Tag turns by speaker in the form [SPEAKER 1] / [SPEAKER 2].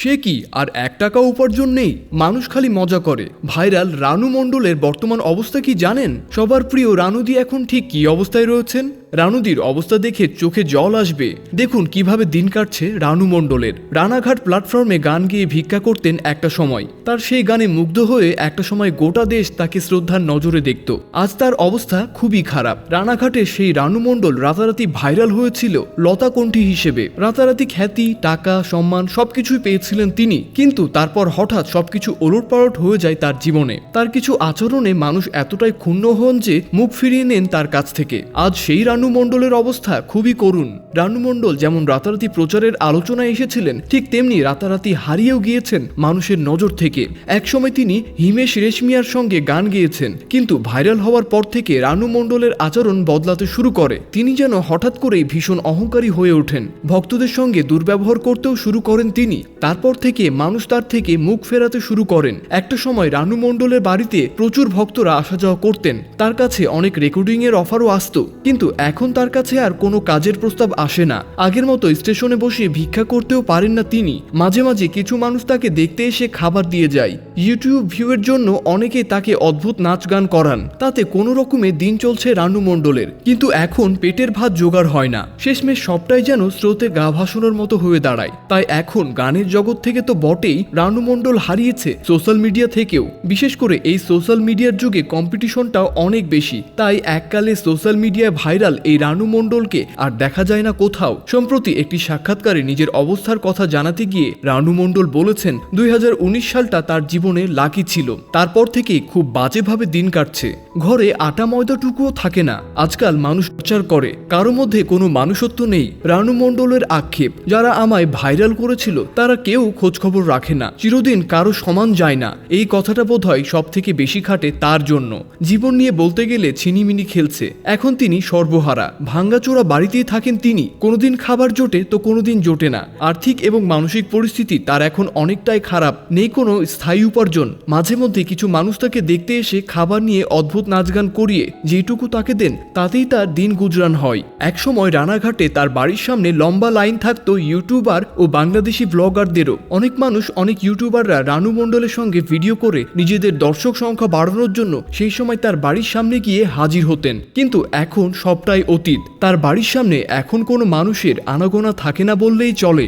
[SPEAKER 1] সে কি আর এক টাকা উপার্জন নেই? মানুষ খালি মজা করে। ভাইরাল রানু মণ্ডলের বর্তমান অবস্থা কি জানেন? সবার প্রিয় রানুদি এখন ঠিক কি অবস্থায় রয়েছেন? রানুদির অবস্থা দেখে চোখে জল আসবে। দেখুন কীভাবে দিন কাটছে রানু মণ্ডলের। রানাঘাট প্ল্যাটফর্মে গান গেয়ে ভিক্ষা করতেন একটা সময়। তার সেই গানে মুগ্ধ হয়ে একটা সময় গোটা দেশ তাকে শ্রদ্ধার নজরে দেখত। আজ তার অবস্থা খুবই খারাপ। রানাঘাটে সেই রানু মণ্ডল রাতারাতি ভাইরাল হয়েছিল লতা কণ্ঠী হিসেবে। রাতারাতি খ্যাতি, টাকা, সম্মান সবকিছুই পেয়েছিলেন তিনি। কিন্তু তারপর হঠাৎ সবকিছু ওলটপালট হয়ে যায় তার জীবনে। তার কিছু আচরণে মানুষ এতটাই ক্ষুণ্ণ হন যে মুখ ফিরিয়ে নেন তার কাছ থেকে। আজ সেই রানু মণ্ডলের অবস্থা খুবই করুণ। রানু মণ্ডল যেমন রাতারাতি প্রচারের আলোচনায় এসেছিলেন, ঠিক তেমনি রাতারাতি হারিয়েও গিয়েছেন মানুষের নজর থেকে। একসময় তিনি হিমেশ রেশমিয়ার সঙ্গে গান গেয়েছেন, কিন্তু ভাইরাল হওয়ার পর থেকে রানু মণ্ডলের আচরণ বদলাতে শুরু করে। তিনি যেন হঠাৎ করেই ভীষণ অহংকারী হয়ে ওঠেন। ভক্তদের সঙ্গে দুর্ব্যবহার করতেও শুরু করেন তিনি। তারপর থেকে মানুষ তার থেকে মুখ ফেরাতে শুরু করেন। একটা সময় রানু মণ্ডলের বাড়িতে প্রচুর ভক্তরা আসা যাওয়া করতেন। তার কাছে অনেক রেকর্ডিং এর অফারও আসত। কিন্তু এখন তার কাছে আর কোনো কাজের প্রস্তাব আসে না। আগের মতো স্টেশনে বসে ভিক্ষা করতেও পারেন না তিনি। মাঝে মাঝে কিছু মানুষ তাকে দেখতে এসে খাবার দিয়ে যায়। ইউটিউব ভিউয়ের জন্য অনেকে তাকে অদ্ভুত নাচ গান করান। তাতে কোনো রকমে দিন চলছে রানু মণ্ডলের। কিন্তু এখন পেটের ভাত জোগাড় হয় না। শেষমেশ সবটাই যেন স্রোতে গা ভাসানোর মতো হয়ে দাঁড়ায়। তাই এখন গানের জগৎ থেকে তো বটেই রানু মণ্ডল হারিয়েছে সোশ্যাল মিডিয়া থেকেও। বিশেষ করে এই সোশ্যাল মিডিয়ার যুগে কম্পিটিশনটাও অনেক বেশি। তাই এককালে সোশ্যাল মিডিয়ায় ভাইরাল এই রানু মণ্ডলকে আর দেখা যায় না কোথাও। সম্প্রতি একটি সাক্ষাৎকারে নিজের অবস্থার কথা জানাতে গিয়ে রানু মণ্ডল বলেছেন, দুই সালটা তার জীবনে লাকি ছিল। তারপর থেকে খুব বাজেভাবে দিন কাটছে। ঘরে আটা ময়দাটুকুও থাকে না। আজকাল মানুষ প্রচার করে। কারও মধ্যে কোনো মানুষত্ব নেই। রানু মণ্ডলের আক্ষেপ, যারা আমায় ভাইরাল করেছিল, তারা কেউ খোঁজখবর রাখে না। চিরদিন কারও সমান যায় না। এই কথাটা বোধ হয় সব থেকে বেশি খাটে তার জন্য। জীবন নিয়ে বলতে গেলে ছিনিমিনি খেলছে। এখন তিনি সর্বহারা। ভাঙ্গাচোরা বাড়িতেই থাকেন তিনি। কোনোদিন খাবার জোটে তো কোনোদিন জোটে না। আর্থিক এবং মানসিক পরিস্থিতি তার এখন অনেকটাই খারাপ। নেই কোনো স্থায়ী উপার্জন। মাঝে মধ্যে কিছু মানুষ তাকে দেখতে এসে খাবার নিয়ে অদ্ভুত নাচ গান করিয়ে যেটুকু তাকে দেন, তাতেই তার দিন গুজরান হয়। একসময় রানাঘাটে তার বাড়ির সামনে লম্বা লাইন থাকতো ইউটিউবার ও বাংলাদেশি ব্লগারদেরও। অনেক মানুষ, অনেক ইউটিউবাররা রানু মণ্ডলের সঙ্গে ভিডিও করে নিজেদের দর্শক সংখ্যা বাড়ানোর জন্য সেই সময় তার বাড়ির সামনে গিয়ে হাজির হতেন। কিন্তু এখন সবটাই অতীত। তার বাড়ির সামনে এখন কোনো মানুষের আনাগোনা থাকে না বললেই চলে।